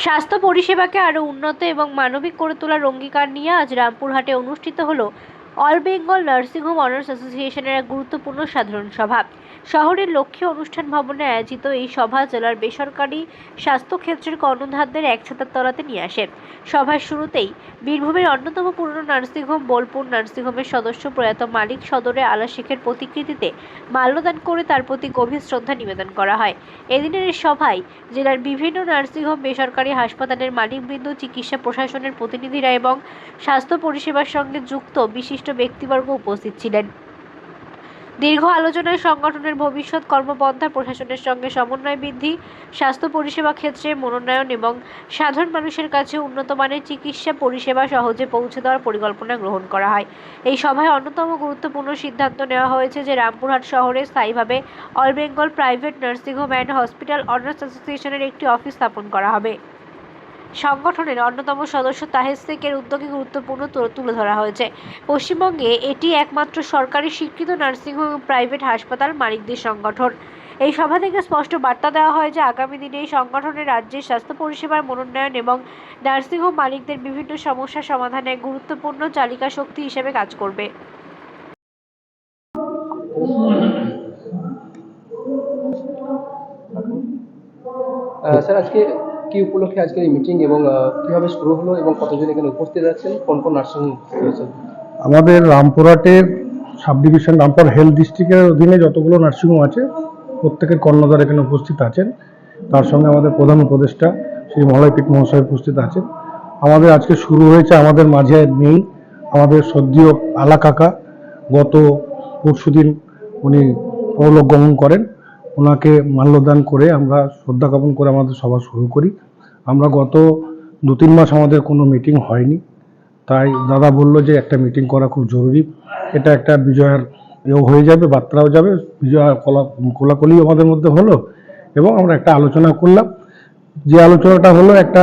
স্বাস্থ্য পরিষেবাকে আরও উন্নত এবং মানবিক করে তোলার অঙ্গীকার নিয়ে আজ রামপুরহাটে অনুষ্ঠিত হলো অল বেঙ্গল নার্সিংহোম অনার্স অ্যাসোসিয়েশনের এক গুরুত্বপূর্ণ সাধারণ সভা। শহরের লক্ষ্মী অনুষ্ঠান ভবনে আয়োজিত এই সভা জেলার বেসরকারি স্বাস্থ্যক্ষেত্রের কর্ণধারদের এক ছাতার তলাতে নিয়ে আসে। সভার শুরুতেই বীরভূমের অন্যতম পুরনো নার্সিংহোম বোলপুর নার্সিংহোমের সদস্য প্রয়াত মালিক সদরে আলা শেখের প্রতিকৃতিতে মাল্যদান করে তার প্রতি গভীর শ্রদ্ধা নিবেদন করা হয়। এদিনের এই সভায় জেলার বিভিন্ন নার্সিংহোম বেসরকারি হাসপাতালের মালিকবৃন্দ, চিকিৎসা প্রশাসনের প্রতিনিধিরা এবং স্বাস্থ্য পরিষেবার সঙ্গে যুক্ত বিশিষ্ট ব্যক্তিবর্গ উপস্থিত ছিলেন। দীর্ঘ আলোচনায় সংগঠনের ভবিষ্যৎ কর্মপন্থা, প্রশাসনের সঙ্গে সমন্বয় বৃদ্ধি, স্বাস্থ্য পরিষেবা ক্ষেত্রে মনোনয়ন এবং সাধারণ মানুষের কাছে উন্নত মানের চিকিৎসা পরিষেবা সহজে পৌঁছে দেওয়ার পরিকল্পনা গ্রহণ করা হয়। এই সভায় অন্যতম গুরুত্বপূর্ণ সিদ্ধান্ত নেওয়া হয়েছে যে রামপুরহাট শহরে স্থায়ীভাবে all Bengal private nursing home and hospital owners অ্যাসোসিয়েশনের একটি অফিস স্থাপন করা হবে। সংগঠনের অন্যতম সদস্য তাহের শেখের উদ্যোগে গুরুত্বপূর্ণ তুলে ধরা হয়েছে। পশ্চিমবঙ্গে এটি একমাত্র সরকারি স্বীকৃত নার্সিংহোম প্রাইভেট হাসপাতাল মালিকদের সংগঠন। এই সভা থেকে স্পষ্ট বার্তা দেওয়া হয় যে, আগামী দিনে এই সংগঠনের রাজ্যের স্বাস্থ্য পরিষেবার মনোন্নয়ন এবং নার্সিংহোম মালিকদের বিভিন্ন সমস্যা সমাধানে গুরুত্বপূর্ণ চালিকা শক্তি হিসেবে কাজ করবে। স্যার, আজকে কি উপলক্ষে আজকের এই মিটিং এবং কীভাবে শুরু হলো এবং কতজন এখানে উপস্থিত আছেন? কোন কোন নার্সিং আমাদের রামপুরহাটের সাব ডিভিশন রামপুর হেলথ ডিস্ট্রিক্টের অধীনে যতগুলো নার্সিংহোম আছে, প্রত্যেকের কর্ণধার এখানে উপস্থিত আছেন। তার সঙ্গে আমাদের প্রধান উপদেষ্টা শ্রী মলয়পীঠ মহাশয় উপস্থিত আছেন। আমাদের আজকে শুরু হয়েছে, আমাদের মাঝে নেই। আমাদের সদ্যীয় আলা কাকা গত পরশুদিন উনি পরলোক গমন করেন। ওনাকে মাল্যদান করে আমরা শ্রদ্ধা জ্ঞাপন করে আমাদের সভা শুরু করি। আমরা গত দু তিন মাস আমাদের কোনো মিটিং হয়নি। তাই দাদা বলল যে একটা মিটিং করা খুব জরুরি। এটা একটা বিজয়ের এও হয়ে যাবে, বার্তাও যাবে। বিজয় কলা কোলাকুলি আমাদের মধ্যে হলো এবং আমরা একটা আলোচনা করলাম। যে আলোচনাটা হলো একটা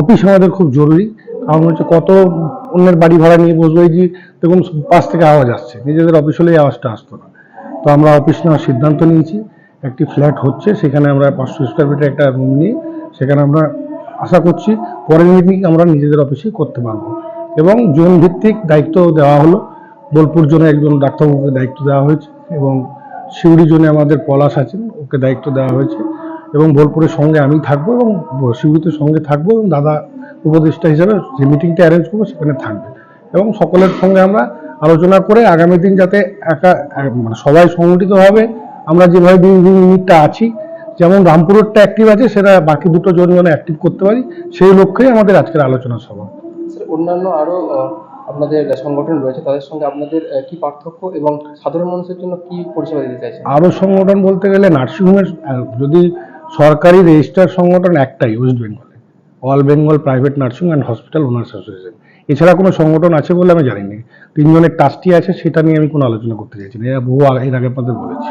অফিস আমাদের খুব জরুরি। কারণ হচ্ছে কত অন্যের বাড়ি ভাড়া নিয়ে বসবো এই যে দেখুন, পাশ থেকে আওয়াজ আসছে। নিজেদের অফিস হলে এই আওয়াজটা আসতো না। তো আমরা অফিস নেওয়ার সিদ্ধান্ত নিয়েছি। একটি ফ্ল্যাট হচ্ছে, সেখানে আমরা পাঁচশো স্কোয়ার ফিটের একটা রুম নিয়ে, সেখানে আমরা আশা করছি পরের মিটিং আমরা নিজেদের অফিসেই করতে পারব। এবং জোন ভিত্তিক দায়িত্ব দেওয়া হলো, বোলপুর জোনে একজন ডাক্তারবাবুকে দায়িত্ব দেওয়া হয়েছে এবং শিউড়ি জোনে আমাদের পলাশ আছেন, ওকে দায়িত্ব দেওয়া হয়েছে। এবং বোলপুরের সঙ্গে আমি থাকব এবং শিউড়িতে সঙ্গে থাকব এবং দাদা উপদেষ্টা হিসাবে যে মিটিংটা অ্যারেঞ্জ করব সেখানে থাকবে। এবং সকলের সঙ্গে আমরা আলোচনা করে আগামী দিন যাতে একা মানে সবাই সংগঠিতভাবে আমরা যেভাবে বিভিন্ন ইউনিটটা আছি যেমন রামপুরেরটা অ্যাক্টিভ আছে সেটা বাকি দুটো জন যেন অ্যাক্টিভ করতে পারি সেই লক্ষ্যেই আমাদের আজকের আলোচনা সভা। অন্যান্য আরও আহ, আপনাদের সংগঠন রয়েছে তাদের সঙ্গে আপনাদের কি পার্থক্য এবং সাধারণ মানুষের জন্য কি পরিষেবা দিতে চাইছেন? আরও সংগঠন বলতে গেলে নার্সিংহোমের যদি সরকারি রেজিস্টার সংগঠন একটাই ওয়েস্ট বেঙ্গলে all Bengal private nursing and hospital owners association. এছাড়া কোনো সংগঠন আছে বলে আমি জানি না তিনজনের ট্রাস্টি আছে সেটা নিয়ে আমি কোনো আলোচনা করতে চাইছি না। এরা বহু এর আগে আপনাদের বলেছি।